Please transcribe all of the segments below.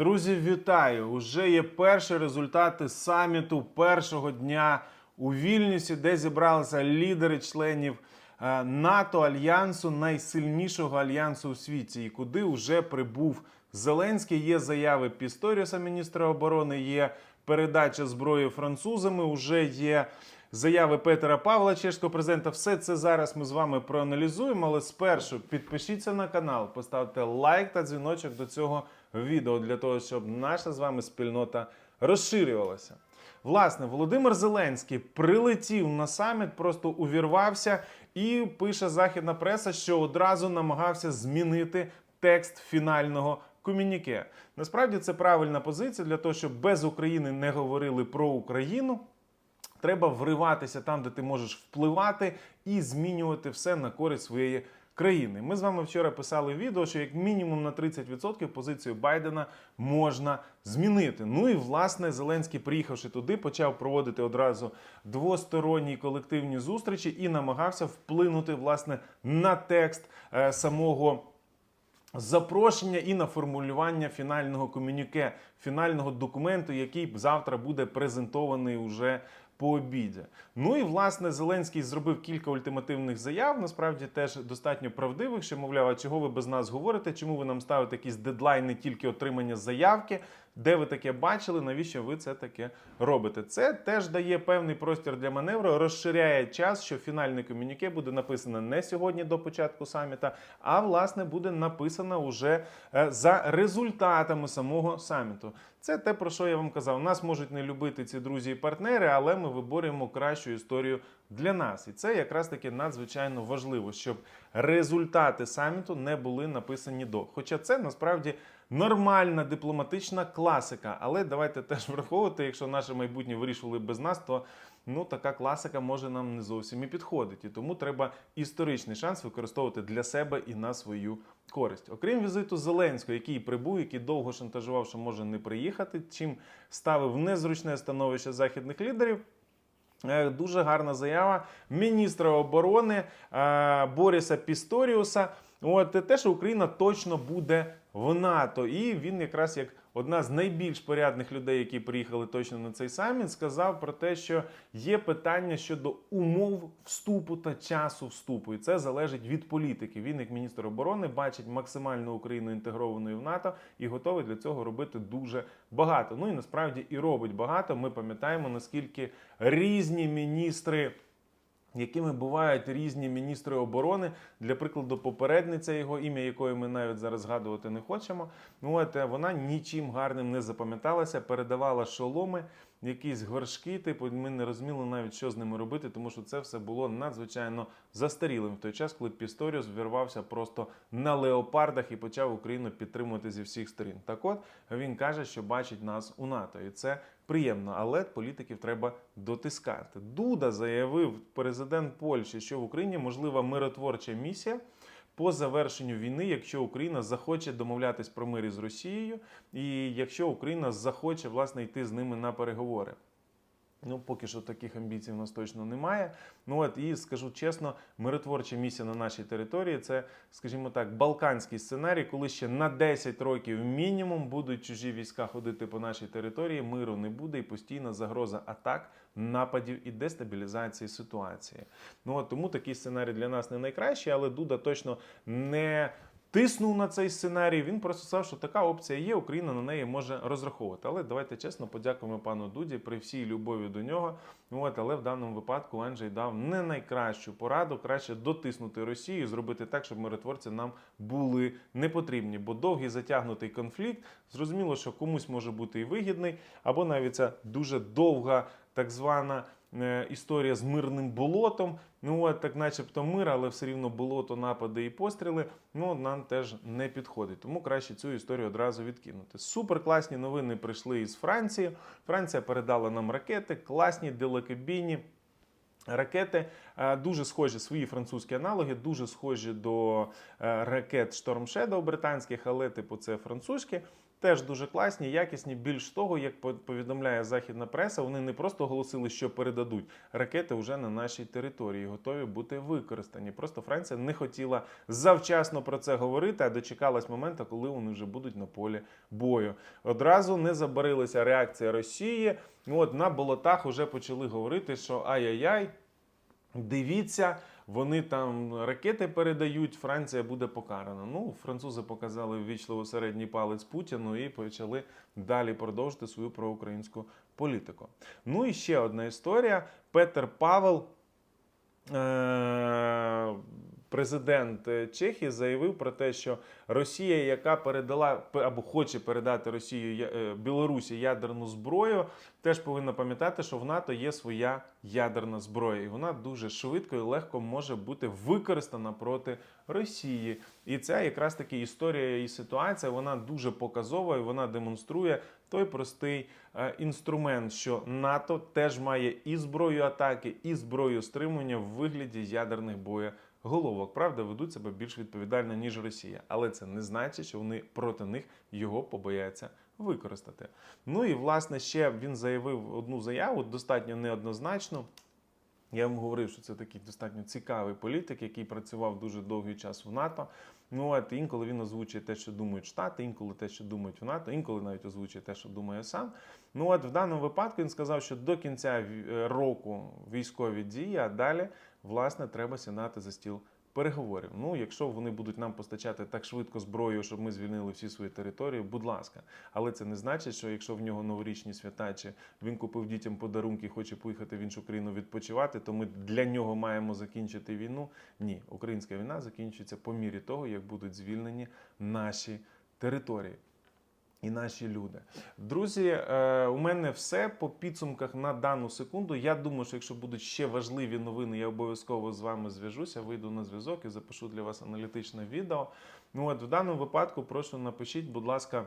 Друзі, вітаю! Уже є перші результати саміту першого дня у Вільнюсі, де зібралися лідери членів е, НАТО альянсу, найсильнішого альянсу у світі, і куди вже прибув Зеленський. Є заяви Пісторіуса, міністра оборони, є передача зброї французами. Уже є заяви Петера Павла, чешського президента. Все це зараз ми з вами проаналізуємо. Але спершу підпишіться на канал, поставте лайк та дзвіночок до цього для того, щоб наша з вами спільнота розширювалася. Власне, Володимир Зеленський прилетів на саміт, просто увірвався і пише західна преса, що одразу намагався змінити текст фінального комюніке. Насправді це правильна позиція для того, щоб без України не говорили про Україну. Треба вриватися там, де ти можеш впливати і змінювати все на користь своєї країни. Ми з вами вчора писали відео, що як мінімум на 30% позицію Байдена можна змінити. Ну і власне Зеленський, приїхавши туди, почав проводити одразу двосторонні колективні зустрічі і намагався вплинути власне на текст е, самого. Запрошення і на формулювання фінального комюніке, фінального документу, який завтра буде презентований уже по обіді. Ну і власне Зеленський зробив кілька ультимативних заяв. Насправді теж достатньо правдивих, що мовляв, а чого ви без нас говорите? Чому ви нам ставите якісь дедлайни тільки отримання заявки? Де ви таке бачили? Навіщо ви це таке робите? Це теж дає певний простір для маневру, розширяє час, що фінальне комюніке буде написано не сьогодні до початку саміта, а власне буде написано уже е, за результатами самого саміту. Це те, про що я вам казав. Нас можуть не любити ці друзі і партнери, але ми виборюємо кращу історію для нас. І це якраз таки надзвичайно важливо, щоб результати саміту не були написані до. Хоча це насправді нормальна дипломатична класика. Але давайте теж враховувати, якщо наше майбутнє вирішували без нас, то ну така класика може нам не зовсім і підходить. І тому треба історичний шанс використовувати для себе і на свою користь. Окрім візиту Зеленського, який прибув, який довго шантажував, що може не приїхати, чим ставив незручне становище західних лідерів. Е, Дуже гарна заява міністра оборони е, Боріса Пісторіуса. От те, що Україна точно буде в НАТО, і він якраз як одна з найбільш порядних людей, які приїхали точно на цей саміт, сказав про те, що є питання щодо умов вступу та часу вступу, і це залежить від політики. Він, як міністр оборони, бачить максимально Україну інтегрованою в НАТО і готовий для цього робити дуже багато. Ну і насправді і робить багато. Ми пам'ятаємо наскільки різні міністри якими бувають різні міністри оборони. Для прикладу, попередниця його ім'я, якої ми навіть зараз згадувати не хочемо. Ну от е, вона нічим гарним не запам'яталася, передавала шоломи, якісь горшки. Типу, ми не розуміли навіть, що з ними робити, тому що це все було надзвичайно застарілим в той час, коли Пісторіус вірвався просто на леопардах і почав Україну підтримувати зі всіх сторін. Так от він каже, що бачить нас у НАТО, і це приємно, але політиків треба дотискати. Дуда заявив президент Польщі, що в Україні можлива миротворча місія. По завершенню війни, якщо Україна захоче домовлятись про мир із Росією, і якщо Україна захоче власне йти з ними на переговори. Ну, поки що таких амбіцій в нас точно немає. Ну от і скажу чесно, миротворча місія на нашій території це, скажімо так, балканський сценарій, коли ще на 10 років мінімум будуть чужі війська ходити по нашій території, миру не буде і постійна загроза атак, нападів і дестабілізації ситуації. Ну от тому такий сценарій для нас не найкращий, але Дуда точно не. Тиснув на цей сценарій. Він просто сказав, що така опція є. Україна на неї може розраховувати. Але давайте чесно подякуємо пану Дуді при всій любові до нього. От, але в даному випадку Анджей дав не найкращу пораду, краще дотиснути Росію, зробити так, щоб миротворці нам були не потрібні. Бо довгий затягнутий конфлікт зрозуміло, що комусь може бути і вигідний, або навіть ця дуже довга так звана. Е, Історія з мирним болотом. Ну от так, начебто, мир, але все рівно болото, напади і постріли. Ну нам теж не підходить. Тому краще цю історію одразу відкинути. Супер класні новини прийшли із Франції. Франція передала нам ракети, класні далекобійні. Ракети е, дуже схожі, свої французькі аналоги, дуже схожі до е, ракет Storm Shadow британських, але типу це французькі. Теж дуже класні, якісні. Більш того, як по- повідомляє західна преса, вони не просто оголосили, що передадуть ракети вже на нашій території, готові бути використані. Просто Франція не хотіла завчасно про це говорити, а дочекалась моменту, коли вони вже будуть на полі бою. Одразу не забарилася реакція Росії. От на болотах вже почали говорити, що ай-яй-яй, Дивіться, вони там ракети передають, Франція буде покарана. Ну, французи показали ввічливо середній палець Путіну і почали далі продовжити свою проукраїнську політику. Ну і ще одна історія. Петер Павел, е- президент е, Чехії, заявив про те, що Росія, яка передала або хоче передати Росію е, Білорусі ядерну зброю, теж повинна пам'ятати, що в НАТО є своя ядерна зброя, і вона дуже швидко і легко може бути використана проти Росії. І ця якраз таки історія і ситуація вона дуже показова, і вона демонструє той простий е, інструмент, що НАТО теж має і зброю атаки, і зброю стримування в вигляді ядерних боєголовок. Правда, ведуть себе більш відповідально ніж Росія, але це не значить, що вони проти них його побояться використати. Ну і власне ще він заявив одну заяву, достатньо неоднозначну. Я вам говорив, що це такий достатньо цікавий політик, який працював дуже довгий час в НАТО. Ну от інколи він озвучує те, що думають Штати, інколи те, що думають в НАТО, інколи навіть озвучує те, що думає сам. Ну от в даному випадку він сказав, що до кінця е, року військові дії, а далі власне треба сідати за стіл переговорів. Ну, якщо вони будуть нам постачати так швидко зброю, щоб ми звільнили всі свої території, будь ласка. Але це не значить, що якщо в нього новорічні свята, чи він купив дітям подарунки, хоче поїхати в іншу країну відпочивати, то ми для нього маємо закінчити війну. Ні, українська війна закінчиться по мірі того, як будуть звільнені наші території. І наші люди. Друзі, е, у мене все по підсумках на дану секунду. Я думаю, що якщо будуть ще важливі новини, я обов'язково з вами зв'яжуся, вийду на зв'язок і запишу для вас аналітичне відео. Ну от в даному випадку прошу напишіть, будь ласка,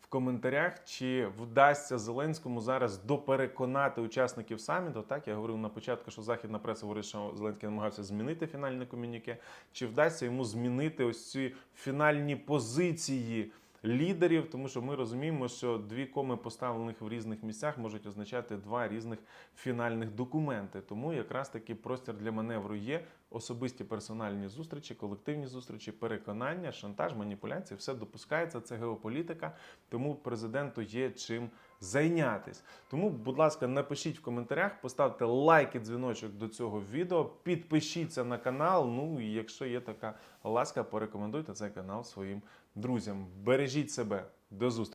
в коментарях, чи вдасться Зеленському зараз допереконати учасників саміту. Так, я говорив на початку, що західна преса говорить, що Зеленський намагався змінити фінальне комюніке. Чи вдасться йому змінити ось ці фінальні позиції лідерів? Тому що ми розуміємо, що дві коми поставлених в різних місцях можуть означати два різних фінальних документи. Тому якраз таки простір для маневру є. Особисті персональні зустрічі, колективні зустрічі, переконання, шантаж, маніпуляції, все допускається. Це геополітика, тому президенту є чим зайнятись. Тому, будь ласка, напишіть в коментарях, поставте лайк і дзвіночок до цього відео, підпишіться на канал. Ну і якщо є така ласка, порекомендуйте цей канал своїм друзям. Бережіть себе. До зустрічі!